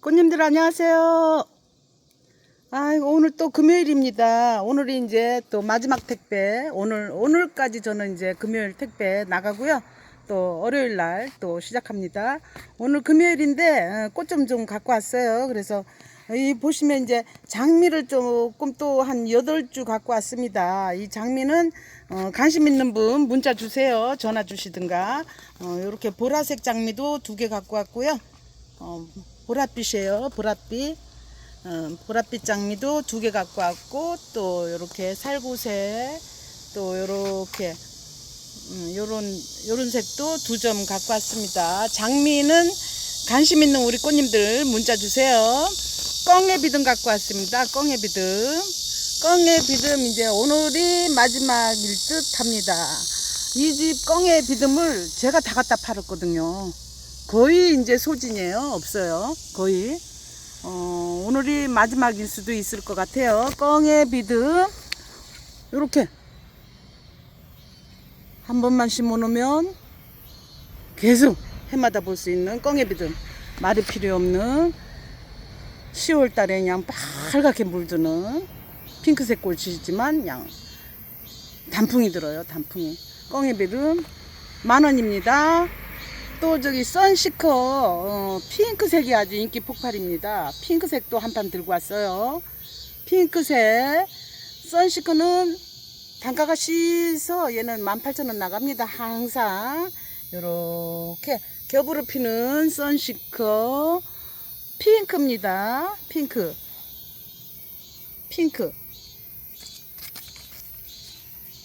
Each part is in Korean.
꽃님들 안녕하세요. 아, 오늘 또 금요일입니다. 오늘이 이제 또 마지막 택배. 오늘 오늘까지 저는 이제 금요일 택배 나가고요. 또 월요일 날 또 시작합니다. 오늘 금요일인데 꽃좀좀 갖고 왔어요. 그래서 이 보시면 이제 장미를 조금 또 한 여덟 주 갖고 왔습니다. 이 장미는 어, 관심 있는 분 문자 주세요. 전화 주시든가. 어, 이렇게 보라색 장미도 두 개 갖고 왔고요. 어, 보랏빛이에요. 보랏빛. 어, 보랏빛 장미도 두 개 갖고 왔고 또 이렇게 살구색 또 이렇게 음, 요런 요런 색도 두 점 갖고 왔습니다. 장미는 관심 있는 우리 꽃님들 문자 주세요. 껑의 비듬 갖고 왔습니다. 껑의 비듬. 껑의 비듬 이제 오늘이 마지막일 듯 합니다. 이집 껑의 비듬을 제가 다 갖다 팔았거든요. 거의 이제 소진이에요. 없어요. 거의. 어, 오늘이 마지막일 수도 있을 것 같아요. 껑의 비듬. 요렇게. 한 번만 심어 놓으면 계속 해마다 볼 수 있는 껑의 비듬. 말이 필요 없는 10월 달에 그냥 빨갛게 물드는 핑크색 꽃이지만 그냥 단풍이 들어요. 단풍이. 껑의 비듬 만 원입니다. 또 저기 선시커 어, 핑크색이 아주 인기 폭발입니다. 핑크색도 한 판 들고 왔어요. 핑크색 선시커는 단가가 시서 얘는 18,000원 나갑니다. 항상 요렇게 겹으로 피는 선시커 핑크입니다. 핑크 핑크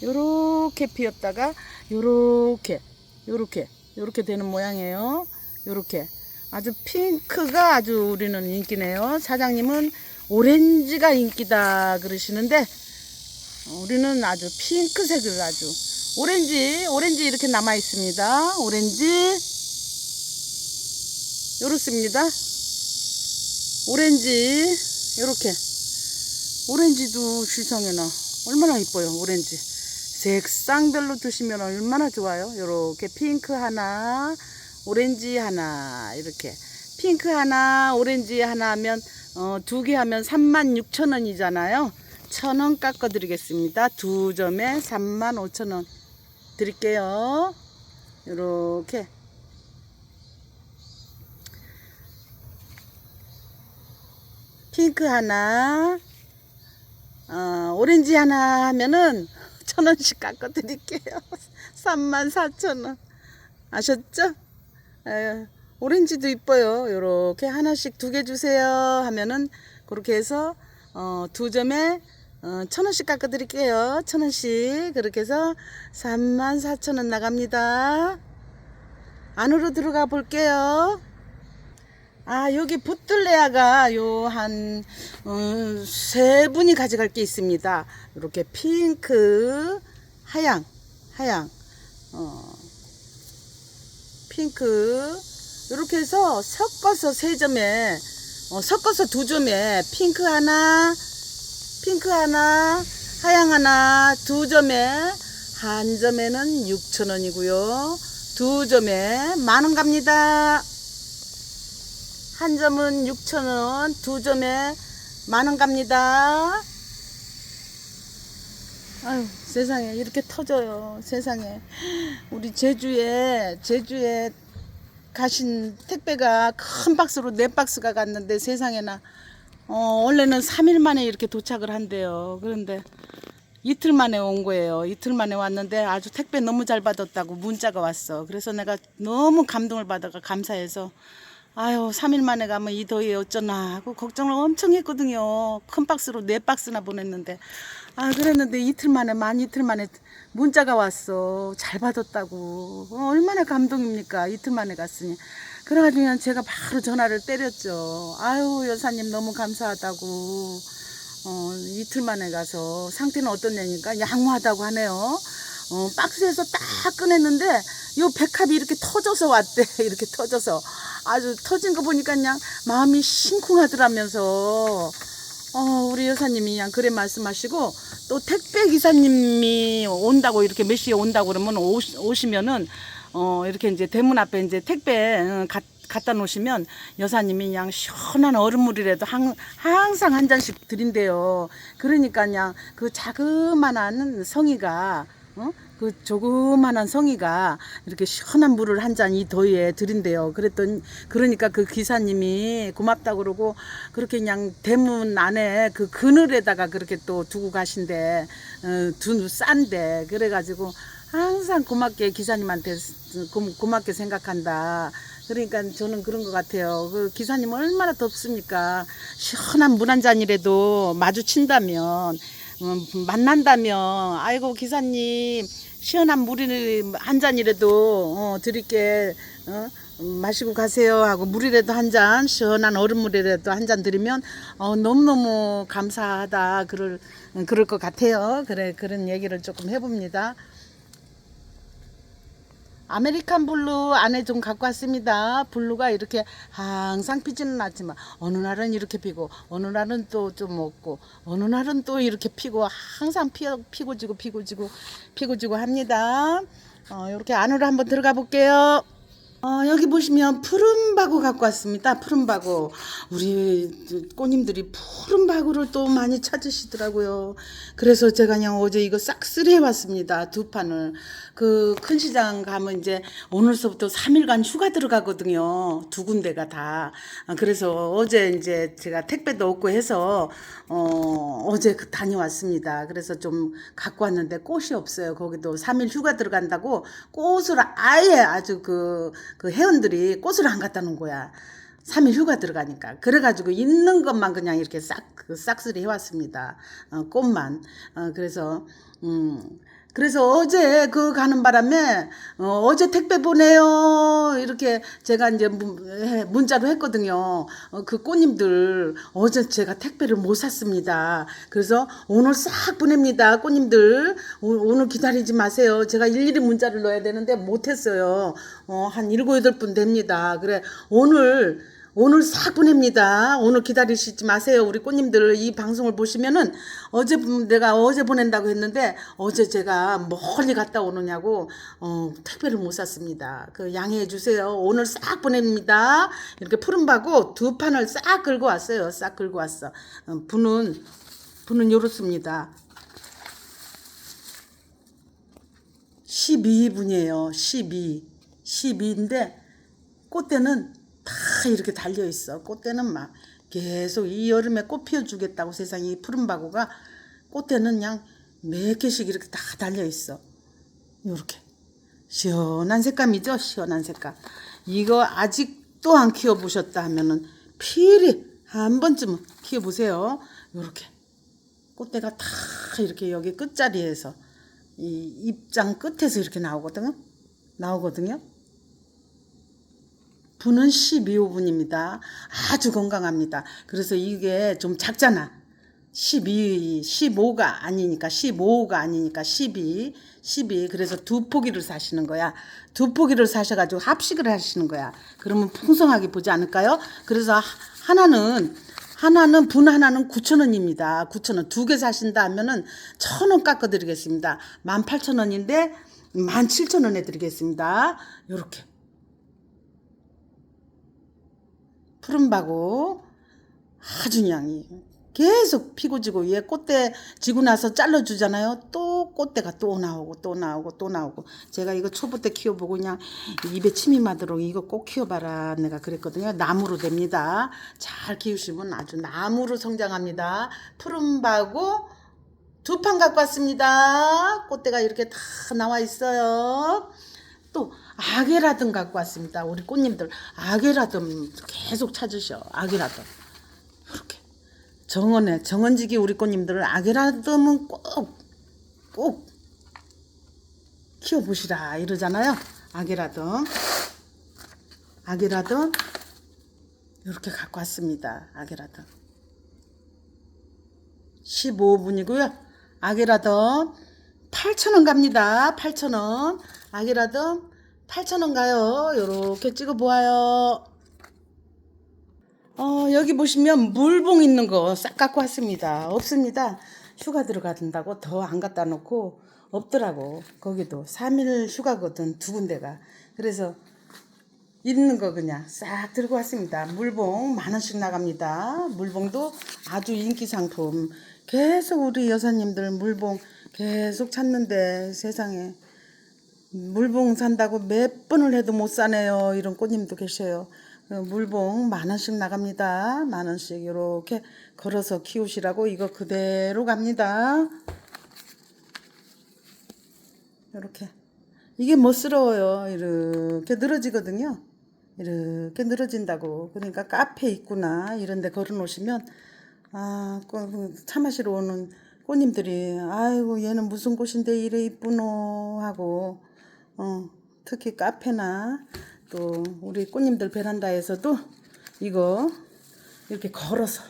요렇게 피었다가 요렇게 요렇게 요렇게 되는 모양이에요. 요렇게 아주 핑크가 아주 우리는 인기네요. 사장님은 오렌지가 인기다 그러시는데 우리는 아주 핑크색을 아주 오렌지 오렌지 이렇게 남아 있습니다. 오렌지 요렇습니다. 오렌지 요렇게 오렌지도 시성에나 얼마나 이뻐요 오렌지 색상별로 두시면 얼마나 좋아요? 요렇게 핑크 하나 오렌지 하나 이렇게. 핑크 하나 오렌지 하나 하면 어, 두 개 하면 36,000원이잖아요. 천원 깎아 드리겠습니다. 두 점에 35,000원 드릴게요. 요렇게. 핑크 하나 어, 오렌지 하나 하면은 천 원씩 깎아 드릴게요. 3만 4천 원. 아셨죠? 에, 오렌지도 이뻐요. 요렇게 하나씩 두 개 주세요 하면은 그렇게 해서 어, 두 점에 어, 천 원씩 깎아 드릴게요. 천 원씩. 그렇게 해서 3만 4천 원 나갑니다. 안으로 들어가 볼게요. 아, 여기 붙들레아가 요 한, 어, 세 분이 가져갈 게 있습니다. 이렇게 핑크, 하양, 하양, 어, 핑크. 이렇게 해서 섞어서 세 점에, 어, 섞어서 두 점에 핑크 하나, 핑크 하나, 하양 하나, 두 점에, 한 점에는 6,000원이고요. 두 점에 만원 갑니다. 한 점은 6,000원, 두 점에 만원 갑니다. 아유, 세상에 이렇게 터져요. 세상에. 우리 제주에 제주에 가신 택배가 큰 박스로 네 박스가 갔는데 세상에나 어, 원래는 3일 만에 이렇게 도착을 한대요. 그런데 이틀 만에 온 거예요. 이틀 만에 왔는데 아주 택배 너무 잘 받았다고 문자가 왔어. 그래서 내가 너무 감동을 받아가 감사해서 아유, 3일 만에 가면 이 더위에 어쩌나 하고 걱정을 엄청 했거든요. 큰 박스로 네 박스나 보냈는데. 아, 그랬는데 이틀 만에, 만 이틀 만에 문자가 왔어. 잘 받았다고. 어, 얼마나 감동입니까? 이틀 만에 갔으니. 그래가지고 제가 바로 전화를 때렸죠. 아유, 여사님 너무 감사하다고. 어, 이틀 만에 가서 상태는 어떻냐니까 양호하다고 하네요. 어, 박스에서 딱 꺼냈는데 요 백합이 이렇게 터져서 왔대. 이렇게 터져서. 아주 터진 거 보니까 그냥 마음이 심쿵하더라면서 어, 우리 여사님이 그냥 그래 말씀하시고 또 택배 기사님이 온다고 이렇게 몇 시에 온다고 그러면 오시, 오시면은 어, 이렇게 이제 대문 앞에 이제 택배 어, 가, 갖다 놓으시면 여사님이 그냥 시원한 얼음물이라도 항, 항상 한 잔씩 드린대요. 그러니까 그냥 그 자그마한 성의가 어? 그 조그만한 성의가 이렇게 시원한 물을 한 잔 이 더위에 드린대요. 그랬더니 그러니까 그 기사님이 고맙다 그러고 그렇게 그냥 대문 안에 그 그늘에다가 그렇게 또 두고 가신대. 어, 두 싼데 그래가지고 항상 고맙게 기사님한테 고, 고맙게 생각한다. 그러니까 저는 그런 것 같아요. 그 기사님 얼마나 덥습니까? 시원한 물 한 잔이라도 마주친다면 음, 만난다면 아이고 기사님 시원한 물이 한 잔이라도 어, 드릴게. 어, 마시고 가세요 하고 물이라도 한 잔 시원한 얼음물이라도 한 잔 드리면 어, 너무너무 감사하다. 그럴 그럴 것 같아요. 그래 그런 얘기를 조금 해봅니다 아메리칸 블루 안에 좀 갖고 왔습니다. 블루가 이렇게 항상 피지는 않지만 어느 날은 이렇게 피고 어느 날은 또 좀 없고 어느 날은 또 이렇게 피고 항상 피, 피고 지고 피고 지고 피고 지고 합니다. 어, 이렇게 안으로 한번 들어가 볼게요. 어, 여기 보시면 푸른 바구 갖고 왔습니다. 푸른 바구. 우리 꼬님들이 푸른 바구를 또 많이 찾으시더라고요. 그래서 제가 그냥 어제 이거 싹쓸이 해왔습니다. 두 판을. 그 큰 시장 가면 이제 오늘서부터 3일간 휴가 들어가거든요. 두 군데가 다. 아, 그래서 어제 이제 제가 택배도 없고 해서 어, 어제 그 다녀왔습니다. 그래서 좀 갖고 왔는데 꽃이 없어요. 거기도 3일 휴가 들어간다고 꽃을 아예 아주 그, 그 회원들이 꽃을 안 놓은 거야. 3일 휴가 들어가니까. 그래가지고 있는 것만 그냥 이렇게 싹, 그 싹쓸이 해왔습니다. 어, 꽃만. 어, 그래서, 음, 그래서 어제 그 가는 바람에 어, 제 택배 보내요 이렇게 제가 이제 문자로 했거든요. 어, 그 꽃님들 어제 제가 택배를 못 샀습니다. 그래서 오늘 싹 보냅니다. 꽃님들 오, 오늘 기다리지 마세요. 제가 일일이 문자를 넣어야 되는데 못 했어요. 어, 한 일곱 여덟 분 됩니다. 그래 오늘 오늘 싹 보냅니다. 오늘 기다리시지 마세요. 우리 꽃님들 이 방송을 보시면은 어제 분- 내가 어제 보낸다고 했는데 어제 제가 멀리 갔다 오느냐고 어, 택배를 못 샀습니다. 그 양해해 주세요. 오늘 싹 보냅니다. 이렇게 푸른 바고 두 판을 싹 긁고 왔어요. 싹 긁고 왔어. 어, 분은 분은 요렇습니다. 12분이에요. 12. 12인데 꽃대는 다 이렇게 달려 있어. 꽃대는 막 계속 이 여름에 꽃 피워주겠다고 세상에 이 푸른 바구가 꽃대는 그냥 몇 개씩 이렇게 다 달려 있어. 요렇게 시원한 색감이죠. 시원한 색감. 이거 아직도 안 키워보셨다 하면은 필히 한 번쯤은 키워보세요. 요렇게 꽃대가 다 이렇게 여기 끝자리에서 이 입장 끝에서 이렇게 나오거든요. 나오거든요. 분은 12호분입니다. 아주 건강합니다. 그래서 이게 좀 작잖아. 12, 15가 아니니까, 15가 아니니까 12, 12. 그래서 두 포기를 사시는 거야. 두 포기를 사셔가지고 합식을 하시는 거야. 그러면 풍성하게 보지 않을까요? 그래서 하- 하나는, 하나는, 분 하나는 9,000원입니다. 9,000원. 두 개 사신다 하면은 1,000원 깎아드리겠습니다. 18,000원인데 17,000원에 드리겠습니다. 요렇게. 푸른바고 아주 그냥 계속 피고 지고 얘 꽃대 지고 나서 잘라주잖아요. 또 꽃대가 또 나오고 또 나오고 또 나오고 제가 이거 초보 때 키워보고 그냥 입에 침이 마도록 이거 꼭 키워봐라 내가 그랬거든요. 나무로 됩니다. 잘 키우시면 아주 나무로 성장합니다. 푸른바고 두판 갖고 왔습니다. 꽃대가 이렇게 다 나와 있어요. 또 아게라든 갖고 왔습니다. 우리 꽃님들 아게라든 계속 찾으셔. 아게라든 이렇게 정원에 정원지기 우리 꽃님들은 아게라든은 꼭 꼭 키워보시라 이러잖아요. 아게라든 아게라든 이렇게 갖고 왔습니다. 아게라든 15분이고요. 아게라든 8,000원 갑니다. 8,000원. 아게라든 8,000원 가요. 요렇게 찍어 보아요. 어, 여기 보시면 물봉 있는 거 싹 갖고 왔습니다. 없습니다. 휴가 들어간다고 더 안 갖다 놓고 없더라고. 거기도 3일 휴가거든. 두 군데가. 그래서 있는 거 그냥 싹 들고 왔습니다. 물봉 만 원씩 나갑니다. 물봉도 아주 인기 상품. 계속 우리 여사님들 물봉 계속 찾는데 세상에 물봉 산다고 몇 번을 해도 못 사네요. 이런 꽃님도 계셔요. 그 물봉 만 원씩 나갑니다. 만 원씩 이렇게 걸어서 키우시라고 이거 그대로 갑니다. 이렇게 이게 멋스러워요. 이렇게 늘어지거든요. 이렇게 늘어진다고. 그러니까 카페 있구나 이런 데 걸어 놓으시면 아, 꽃- 차 마시러 오는 꽃님들이 아이고 얘는 무슨 꽃인데 이래 이쁘노 하고 어, 특히 카페나 또 우리 꽃님들 베란다에서도 이거 이렇게 걸어서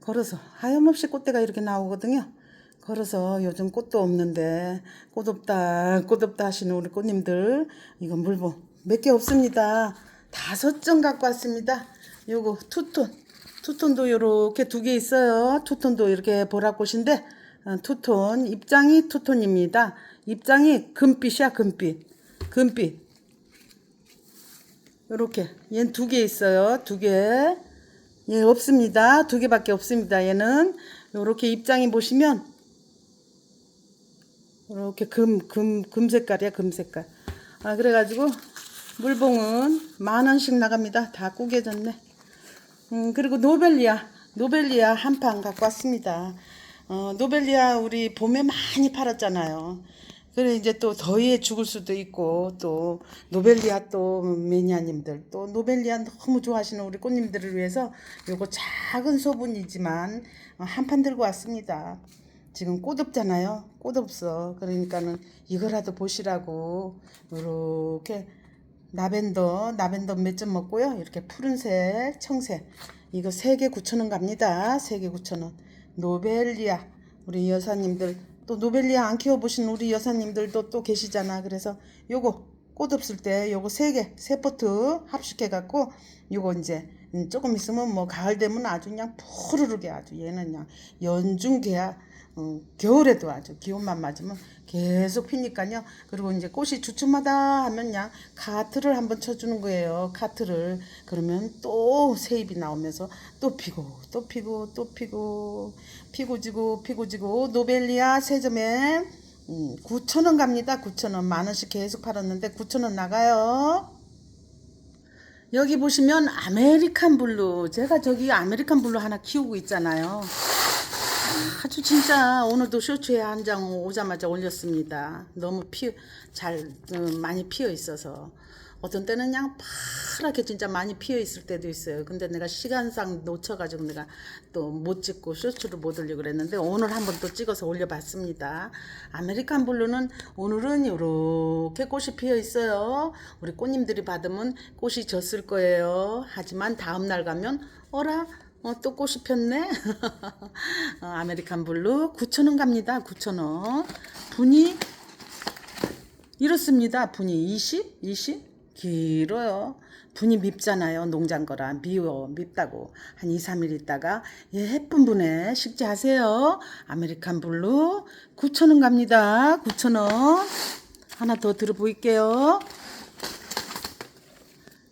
걸어서 하염없이 꽃대가 이렇게 나오거든요. 걸어서 요즘 꽃도 없는데 꽃 없다 꽃 없다 하시는 우리 꽃님들 이거 물봉 몇 개 없습니다. 다섯 점 갖고 왔습니다. 요거 투톤 투톤도 요렇게 두 개 있어요. 투톤도 이렇게 보라꽃인데 어, 투톤 입장이 투톤입니다. 입장이 금빛이야 금빛 금빛 요렇게 얘는 두 개 있어요. 두 개. 얘 없습니다. 두 개밖에 없습니다. 얘는 요렇게 입장이 보시면 이렇게 금, 금, 금 색깔이야, 금 색깔. 아, 그래가지고, 물봉은 만 원씩 나갑니다. 다 꾸겨졌네. 음, 그리고 노벨리아, 노벨리아 한 판 갖고 왔습니다. 어, 노벨리아 우리 봄에 많이 팔았잖아요. 그래, 이제 또 더위에 죽을 수도 있고, 또, 노벨리아 또 매니아님들, 또 노벨리아 너무 좋아하시는 우리 꽃님들을 위해서 요거 작은 소분이지만 어, 한판 들고 왔습니다. 지금 꽃 없잖아요. 꽃 없어. 그러니까는 이거라도 보시라고 이렇게 라벤더 라벤더 몇 점 먹고요. 이렇게 푸른색, 청색 이거 세개 9,000원 갑니다. 세개 9,000원. 노벨리아 우리 여사님들 또 노벨리아 안 키워보신 우리 여사님들도 또 계시잖아. 그래서 요거 꽃 없을 때 요거 세 개, 세 포트 합식해 갖고 요거 이제 음, 조금 있으면 뭐 가을 되면 아주 그냥 푸르르게 아주 얘는 그냥 연중개야. 어, 겨울에도 아주 기온만 맞으면 계속 피니까요. 그리고 이제 꽃이 주춤하다 하면 그냥 카트를 한번 쳐주는 거예요. 카트를. 그러면 또 새잎이 나오면서 또 피고, 또 피고, 또 피고, 피고 지고, 피고 지고, 노벨리아 세점에 음, 9,000원 갑니다. 9,000원. 만 원씩 계속 팔았는데 9,000원 나가요. 여기 보시면 아메리칸 블루. 제가 저기 아메리칸 블루 하나 키우고 있잖아요. 아주 진짜 오늘도 쇼츠에 한 장 오자마자 올렸습니다. 너무 피, 잘, 어, 많이 피어 있어서. 어떤 때는 그냥 파랗게 진짜 많이 피어 있을 때도 있어요. 근데 내가 시간상 놓쳐가지고 내가 또 못 찍고 쇼츠를 못 올리고 그랬는데 오늘 한번 또 찍어서 올려봤습니다. 아메리칸 블루는 오늘은 이렇게 꽃이 피어 있어요. 우리 꽃님들이 받으면 꽃이 졌을 거예요. 하지만 다음날 가면 어라? 어, 또 꽃이 폈네. 어, 아메리칸 블루 9,000원 갑니다. 9,000원. 분이 이렇습니다. 분이 20? 20? 길어요. 분이 밉잖아요. 농장 거라 미워 밉다고 한 2, 3일 있다가 예, 예쁜 분에 식재하세요. 아메리칸 블루 9,000원 갑니다. 9,000원. 하나 더 들어보일게요.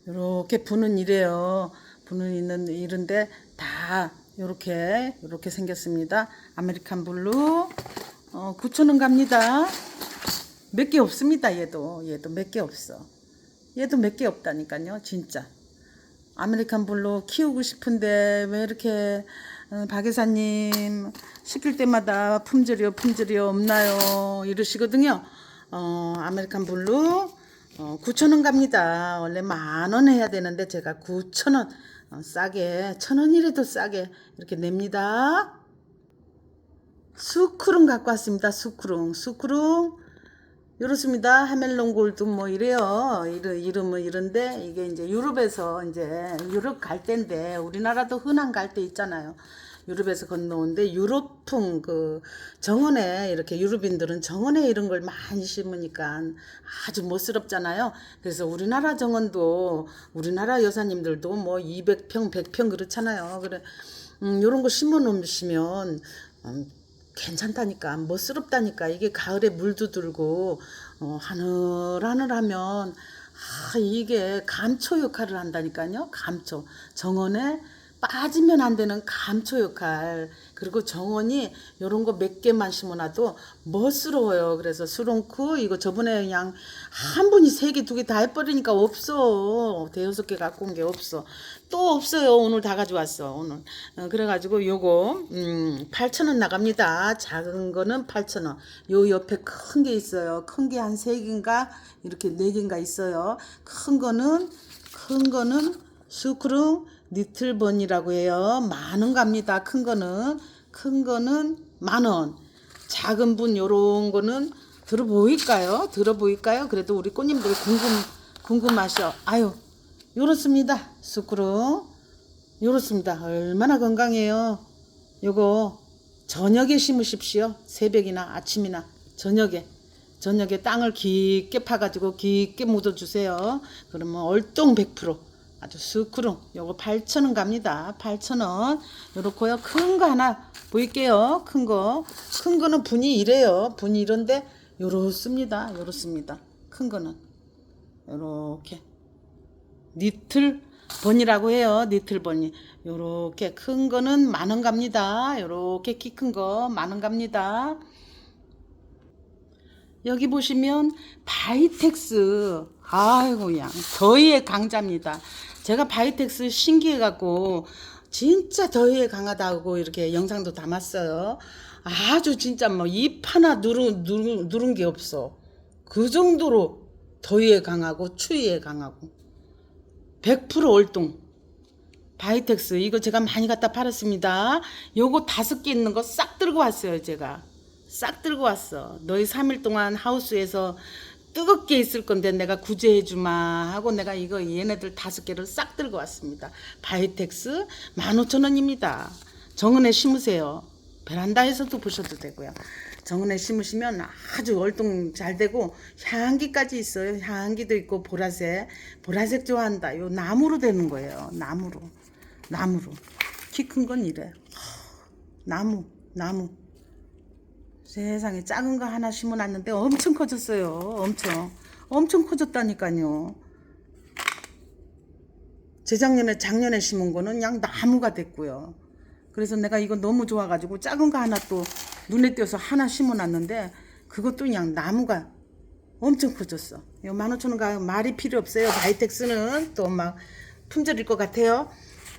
이렇게 분은 이래요. 분은 있는 이런데 다 이렇게 이렇게 생겼습니다. 아메리칸 블루 어, 9,000원 갑니다. 몇 개 없습니다. 얘도 얘도 몇 개 없어. 얘도 몇 개 없다니까요. 진짜. 아메리칸 블루 키우고 싶은데 왜 이렇게 어, 박 여사님 시킬 때마다 품절이요 품절이요 없나요 이러시거든요. 어, 아메리칸 블루 어, 9,000원 갑니다. 원래 만 원 해야 되는데 제가 9,000원 어, 싸게 천 원이라도 싸게 이렇게 냅니다. 수크룽 갖고 왔습니다. 수크룽 수크룽 이렇습니다. 하멜론 골드 뭐 이래요. 이름 이름은 이런데 이게 이제 유럽에서 이제 유럽 갈 때인데 우리나라도 흔한 갈 때 있잖아요. 유럽에서 건너온데 유럽풍 그 정원에 이렇게 유럽인들은 정원에 이런 걸 많이 심으니까 아주 멋스럽잖아요. 그래서 우리나라 정원도 우리나라 여사님들도 뭐 200평, 100평 그렇잖아요. 그래 음, 요런 거 심어 놓으시면 음, 괜찮다니까 멋스럽다니까 이게 가을에 물도 들고 어, 하늘하늘하면 아, 이게 감초 역할을 한다니까요. 감초. 정원에 빠지면 안 되는 감초 역할. 그리고 정원이 요런 거 몇 개만 심어놔도 멋스러워요. 그래서 수롱쿠 이거 저번에 그냥 한 분이 세 개, 두 개 다 해버리니까 없어. 대여섯 개 갖고 온 게 없어. 또 없어요. 오늘 다 가져왔어. 오늘. 어, 그래가지고 요거 음, 8,000원 나갑니다. 작은 거는 8,000원. 요 옆에 큰 게 있어요. 큰 게 한 세 개인가 이렇게 네 개인가 있어요. 큰 거는 큰 거는 수크룽 니틀번이라고 해요. 만원 갑니다. 큰 거는 큰 거는 만 원. 작은 분 요런 거는 들어 보일까요? 들어 보일까요? 그래도 우리 꽃님들 궁금 궁금하셔. 아유, 요렇습니다. 수크룽 요렇습니다. 얼마나 건강해요. 요거 저녁에 심으십시오. 새벽이나 아침이나 저녁에 저녁에 땅을 깊게 파가지고 깊게 묻어주세요. 그러면 얼똥 100% 아주 수크룽 요거 8,000원 갑니다. 8,000원 요렇고요. 큰 거 하나 보일게요. 큰 거. 큰 거는 분이 이래요. 분이 이런데 요렇습니다. 요렇습니다. 큰 거는 요렇게 니틀 번이라고 해요. 니틀 번이. 요렇게 큰 거는 만 원 갑니다. 요렇게 키 큰 거 만 원 갑니다. 여기 보시면 바이텍스 아이고 그냥 더위의 강자입니다. 제가 바이텍스 신기해 갖고 진짜 더위에 강하다고 이렇게 영상도 담았어요. 아주 진짜 뭐잎 하나 누른, 누른, 누른 게 없어. 그 정도로 더위에 강하고 추위에 강하고 100% 월동 바이텍스 이거 제가 많이 갖다 팔았습니다. 요거 다섯 개 있는 거 싹 들고 왔어요 제가. 싹 들고 왔어. 너희 3일 동안 하우스에서 뜨겁게 있을 건데 내가 구제해 주마 하고 내가 이거 얘네들 다섯 개를 싹 들고 왔습니다. 바이텍스 15,000원입니다. 정은에 심으세요. 베란다에서도 보셔도 되고요. 정은에 심으시면 아주 월동 잘 되고 향기까지 있어요. 향기도 있고 보라색. 보라색 좋아한다. 요 나무로 되는 거예요. 나무로. 나무로. 키 큰 건 이래. 나무, 나무. 세상에 작은 거 하나 심어놨는데 엄청 커졌어요. 엄청. 엄청 커졌다니까요. 재작년에 작년에 심은 거는 그냥 나무가 됐고요. 그래서 내가 이거 너무 좋아가지고 작은 거 하나 또 눈에 띄어서 하나 심어놨는데 그것도 그냥 나무가 엄청 커졌어. 요 15,000원가 말이 필요 없어요. 바이텍스는 또 막 품절일 것 같아요.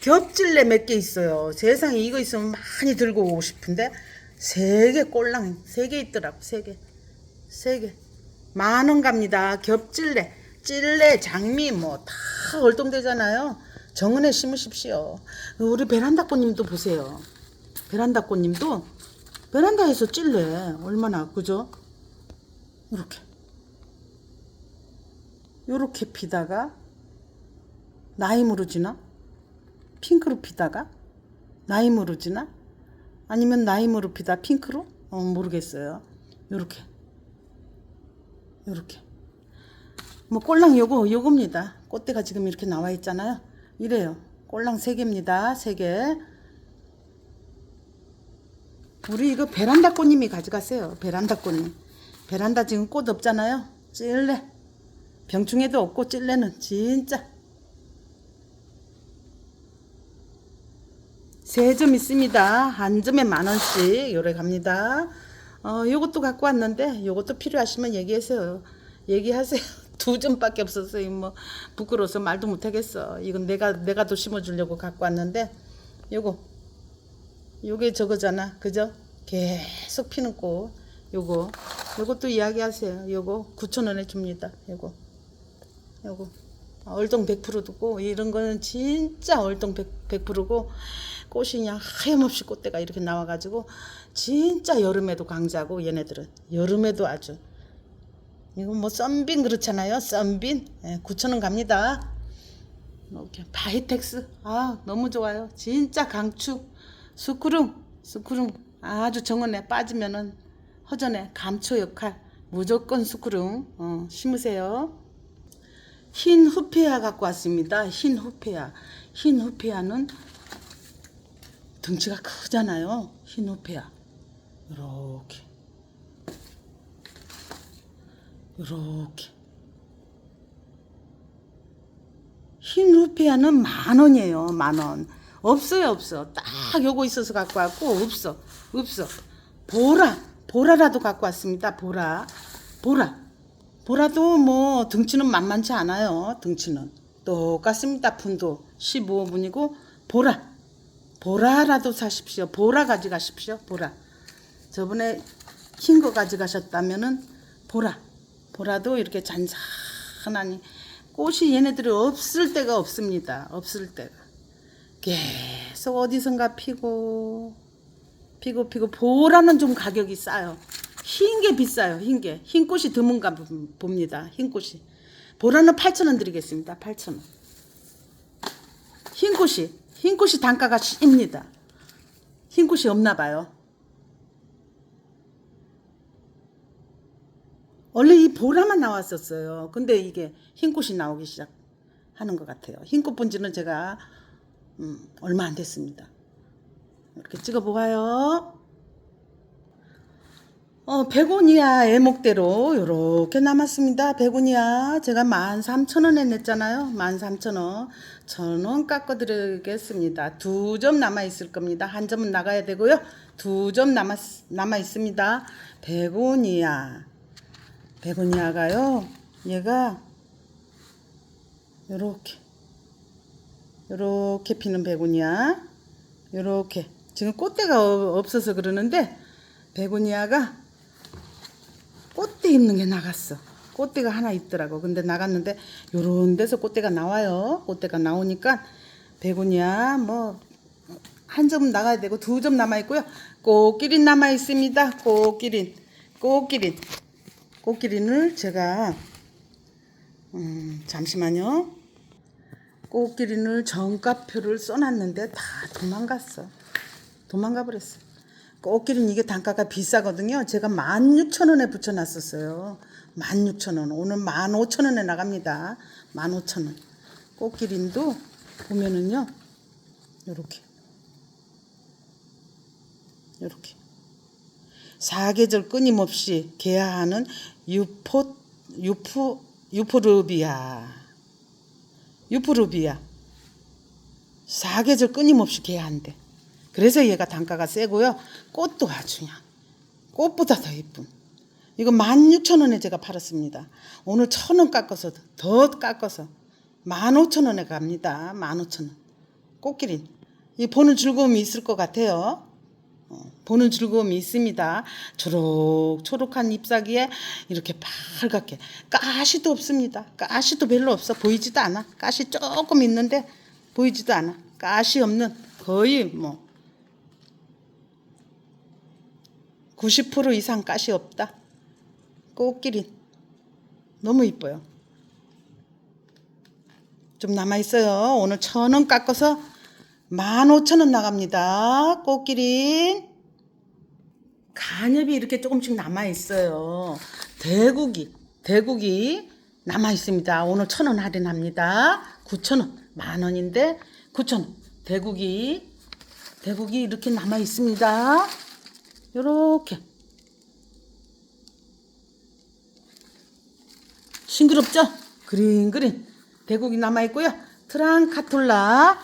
겹질래 몇개 있어요. 세상에 이거 있으면 많이 들고 오고 싶은데 세 개 꼴랑 세 개 있더라고 세 개. 세 개. 만 원 갑니다. 겹질래, 찔레, 장미 뭐 다 월동되잖아요. 정은에 심으십시오. 우리 베란다 꽃님도 보세요. 베란다 꽃님도 베란다에서 찔레 얼마나 그죠? 이렇게 요렇게 피다가 나이 무르지나 핑크로 피다가 나이 무르지나 아니면 나이 무르피다 핑크로 어 모르겠어요. 요렇게 요렇게 뭐 꼴랑 요거 요겁니다. 꽃대가 지금 이렇게 나와 있잖아요. 이래요. 꼴랑 세 개입니다. 세 개. 우리 이거 베란다 꽃님이 가져가세요. 베란다 꽃님. 베란다 지금 꽃 없잖아요. 찔레. 병충해도 없고 찔레는 진짜. 세 점 있습니다. 한 점에 만 원씩 요래 갑니다. 어, 요것도 갖고 왔는데 요것도 필요하시면 얘기하세요. 얘기하세요. 두 점밖에 없었어요. 뭐 부끄러워서 말도 못 하겠어. 이건 내가 내가 또 심어 주려고 갖고 왔는데 요거 요게 저거잖아. 그죠? 계속 피는 꽃. 요거 요것도 이야기하세요. 요거 9,000원에 줍니다. 요거 요거 얼동 100% 두고 이런 거는 진짜 얼동 100, 100%고 꽃이 그냥 하염없이 꽃대가 이렇게 나와가지고 진짜 여름에도 강자고 얘네들은 여름에도 아주 이거 뭐 썬빈 그렇잖아요. 썬빈. 예, 9천원 갑니다. 이렇게 바이텍스. 아 너무 좋아요. 진짜 강추. 수크룽 수크룽 아주 정원에 빠지면은 허전에 감초 역할. 무조건 수크룽 어, 심으세요. 흰 후페아 갖고 왔습니다. 흰 후페아. 흰 후페아는 덩치가 크잖아요. 흰 후페아. 요렇게. 요렇게. 흰 루피아는 만 원이에요. 만 원. 없어요, 없어. 딱 요거 있어서 갖고 왔고 없어. 없어. 보라. 보라라도 갖고 왔습니다. 보라. 보라. 보라도 뭐 등치는 만만치 않아요. 등치는. 똑같습니다. 분도 15분이고 보라. 보라라도 사십시오. 보라 가져가십시오. 보라. 저번에 흰 거 가져가셨다면은 보라. 보라도 이렇게 잔잔하니 꽃이 얘네들이 없을 때가 없습니다. 없을 때가. 계속 어디선가 피고 피고 피고 보라는 좀 가격이 싸요. 흰 게 비싸요. 흰 게. 흰 꽃이 드문가 보- 봅니다. 흰 꽃이. 보라는 8,000원 드리겠습니다. 8,000원. 흰 꽃이 흰 꽃이 단가가 씁니다. 흰 꽃이 없나 봐요. 원래 이 보라만 나왔었어요. 근데 이게 흰 꽃이 나오기 시작하는 것 같아요. 흰꽃 본지는 제가 음, 얼마 안 됐습니다. 이렇게 찍어 보아요. 어, 베고니아 애목대로 이렇게 남았습니다. 베고니아 제가 13,000원에 냈잖아요. 13,000원. 1,000원 깎아드리겠습니다. 두 점 남아있을 겁니다. 한 점은 나가야 되고요. 두 점 남아, 남아있습니다. 베고니아. 베고니아가요. 얘가 요렇게 요렇게 피는 베고니아. 요렇게. 지금 꽃대가 어- 없어서 그러는데 베고니아가 꽃대 있는 게 나갔어. 꽃대가 하나 있더라고. 근데 나갔는데 요런 데서 꽃대가 나와요. 꽃대가 나오니까 베고니아 뭐한 점 나가야 되고 두 점 남아 있고요. 꽃기린 남아 있습니다. 꽃기린. 꽃기린. 꽃기린을 제가 음, 잠시만요. 꽃기린을 정가표를 써놨는데 다 도망갔어. 도망가 버렸어. 꽃기린 이게 단가가 비싸거든요. 제가 16,000원에 붙여놨었어요. 16,000원. 오늘 15,000원에 나갑니다. 15,000원. 꽃기린도 보면은요. 요렇게. 요렇게. 사계절 끊임없이 개화하는 유포 유포 유포르비아 유포르비아 사계절 끊임없이 개화한대. 그래서 얘가 단가가 세고요. 꽃도 아주 그냥 꽃보다 더 예쁜. 이거 16,000원에 제가 팔았습니다. 오늘 1,000원 깎아서 더 깎아서 15,000원에 갑니다. 15,000원. 꽃기린. 이 보는 즐거움이 있을 것 같아요. 어, 보는 즐거움이 있습니다. 초록초록한 잎사귀에 이렇게 빨갛게 가시도 없습니다. 가시도 별로 없어 보이지도 않아. 가시 조금 있는데 보이지도 않아. 가시 없는 거의 뭐 90% 이상 가시 없다. 꽃길이 너무 이뻐요. 좀 남아 있어요. 오늘 천 원 깎아서 만 오천 원 나갑니다. 꽃길이 간엽이 이렇게 조금씩 남아 있어요. 대국이 대국이 남아 있습니다. 오늘 천 원 할인합니다. 구천 원, 만 원인데 구천 원. 대국이 대국이 이렇게 남아 있습니다. 요렇게 싱그럽죠? 그린 그린 대국이 남아 있고요. 트랑카톨라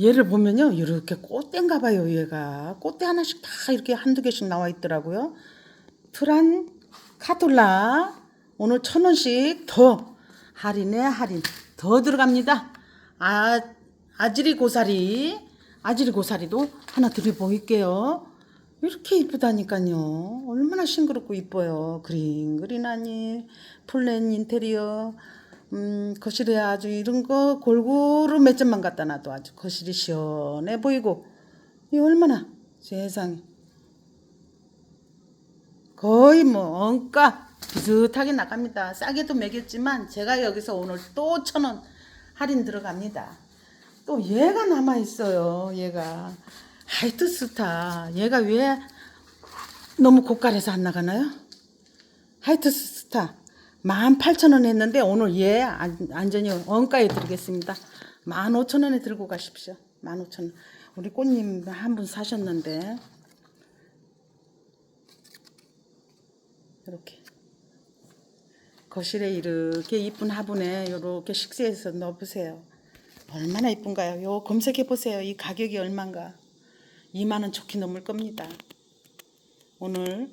얘를 보면요 이렇게 꽃대인가 봐요 얘가 꽃대 하나씩 다 이렇게 한두 개씩 나와 있더라고요. 트란 카톨라 오늘 천 원씩 더 할인에 할인 더 들어갑니다. 아 아지리 고사리 아지리 고사리도 하나 드려보일게요. 이렇게 이쁘다니까요. 얼마나 싱그럽고 이뻐요. 그린 그린하니 플랜 인테리어 음, 거실에 아주 이런 거 골고루 몇 점만 갖다 놔도 아주 거실이 시원해 보이고 이 얼마나 세상에 거의 뭐 원가 비슷하게 나갑니다. 싸게도 매겼지만 제가 여기서 오늘 또 천 원 할인 들어갑니다. 또 얘가 남아 있어요. 얘가 하이트 스타. 얘가 왜 너무 고가래서 안 나가나요? 하이트 스타 18,000원 했는데 오늘 얘 안- 완전히 원가에 드리겠습니다. 15,000원에 들고 가십시오. 15,000원. 우리 꽃님 한 분 사셨는데 이렇게 거실에 이렇게 이쁜 화분에 이렇게 식세해서 넣어보세요. 얼마나 이쁜가요? 요 검색해 보세요. 이 가격이 얼마인가? 2만 원 좋게 넘을 겁니다. 오늘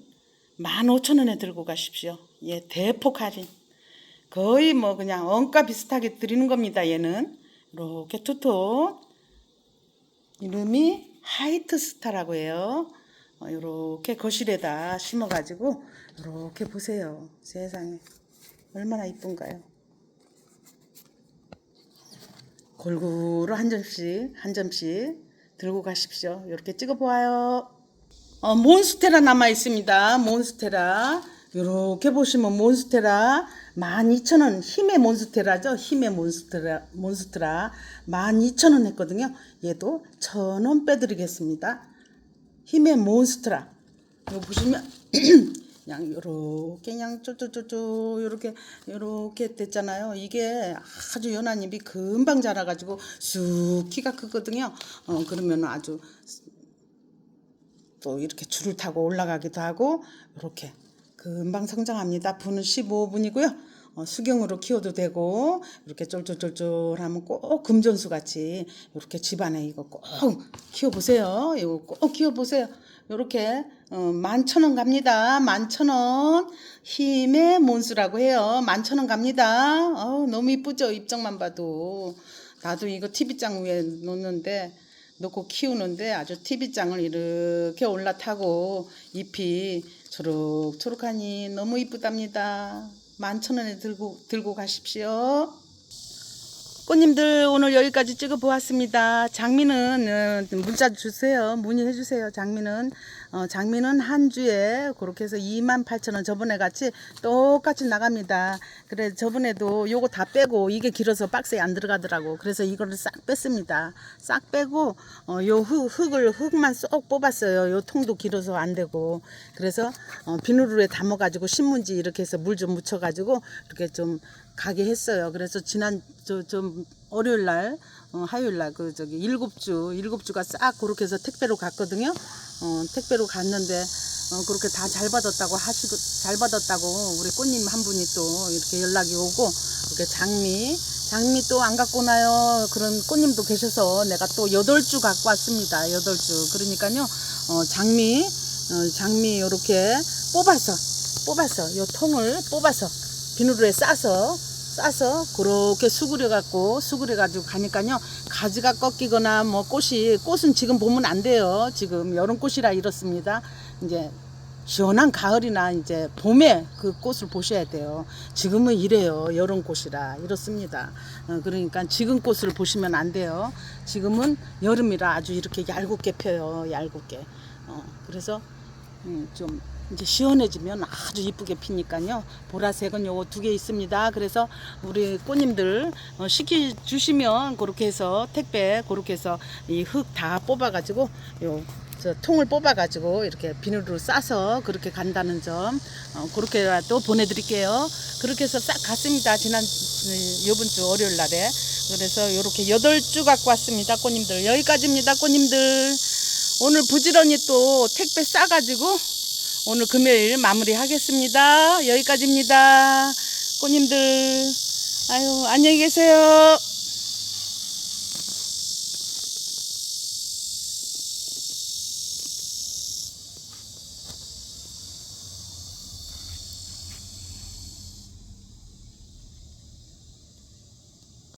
15,000원에 들고 가십시오. 예, 대폭 할인. 거의 뭐 그냥 원가 비슷하게 드리는 겁니다. 얘는 이렇게 투톤 이름이 하이트 스타라고 해요. 어, 이렇게 거실에다 심어가지고 이렇게 보세요. 세상에 얼마나 이쁜가요? 골고루 한 점씩 한 점씩 들고 가십시오. 이렇게 찍어보아요. 어, 몬스테라 남아 있습니다. 몬스테라. 이렇게 보시면 몬스테라 12,000원 힘의 몬스테라죠. 힘의 몬스테라 몬스테라 12,000원 했거든요. 얘도 1,000원 빼드리겠습니다. 힘의 몬스테라. 이거 보시면 그냥 요렇게 그냥 쪼쪼쪼쪼 요렇게 요렇게 됐잖아요. 이게 아주 연한 잎이 금방 자라가지고 쑥 키가 크거든요. 어 그러면 아주 또 이렇게 줄을 타고 올라가기도 하고 이렇게 금방 성장합니다. 분은 15분이고요. 어, 수경으로 키워도 되고 이렇게 쫄쫄쫄쫄 하면 꼭 금전수 같이 이렇게 집안에 이거 꼭 키워보세요. 이거 꼭 키워보세요. 이렇게 어, 만천원 갑니다. 만천원 힘의 몬스라고 해요. 만천원 갑니다. 어, 너무 이쁘죠? 입장만 봐도 나도 이거 TV장 위에 놓는데 놓고 키우는데 아주 TV장을 이렇게 올라타고 잎이 초록초록하니 너무 이쁘답니다. 만천원에 들고 들고 가십시오. 꽃님들 오늘 여기까지 찍어 보았습니다. 장미는 어, 문자 주세요. 문의해 주세요. 장미는 어, 장미는 한 주에 그렇게 해서 28,000원 저번에 같이 똑같이 나갑니다. 그래 저번에도 요거 다 빼고 이게 길어서 박스에 안 들어가더라고. 그래서 이거를 싹 뺐습니다. 싹 빼고 어, 요 흙, 흙을 흙만 쏙 뽑았어요. 요 통도 길어서 안 되고 그래서 어, 비누루에 담아 가지고 신문지 이렇게 해서 물 좀 묻혀 가지고 이렇게 좀 가게 했어요. 그래서 지난 저 좀 월요일 날 어, 화요일 날 그 저기 일곱 주 일곱 주가 싹 그렇게 해서 택배로 갔거든요. 어, 택배로 갔는데 어, 그렇게 다 잘 받았다고 하시고 잘 받았다고 우리 꽃님 한 분이 또 이렇게 연락이 오고 이렇게 장미 장미 또 안 갖고 나요? 그런 꽃님도 계셔서 내가 또 여덟 주 갖고 왔습니다. 여덟 주. 그러니까요 어, 장미 어, 장미 이렇게 뽑아서 뽑아서 요 통을 뽑아서 비누로에 싸서 싸서 그렇게 수그려 갖고 수그려 가지고 가니까요. 가지가 꺾이거나 뭐 꽃이 꽃은 지금 보면 안 돼요. 지금 여름 꽃이라 이렇습니다. 이제 시원한 가을이나 이제 봄에 그 꽃을 보셔야 돼요. 지금은 이래요. 여름 꽃이라 이렇습니다. 어, 그러니까 지금 꽃을 보시면 안 돼요. 지금은 여름이라 아주 이렇게 얇게 펴요. 얇게. 어, 그래서 음, 좀 이제 시원해지면 아주 이쁘게 피니까요. 보라색은 요거 두 개 있습니다. 그래서 우리 꽃님들 어, 시키 주시면 그렇게 해서 택배 그렇게 해서 이 흙 다 뽑아가지고 요. 저 통을 뽑아가지고 이렇게 비닐로 싸서 그렇게 간다는 점 어, 그렇게라도 보내드릴게요. 그렇게 해서 싹 갔습니다. 지난 음, 요번 주 월요일 날에 그래서 이렇게 여덟 주 갖고 왔습니다. 꽃님들 여기까지입니다. 꽃님들 오늘 부지런히 또 택배 싸가지고 오늘 금요일 마무리 하겠습니다. 여기까지입니다. 꽃님들, 아유, 안녕히 계세요.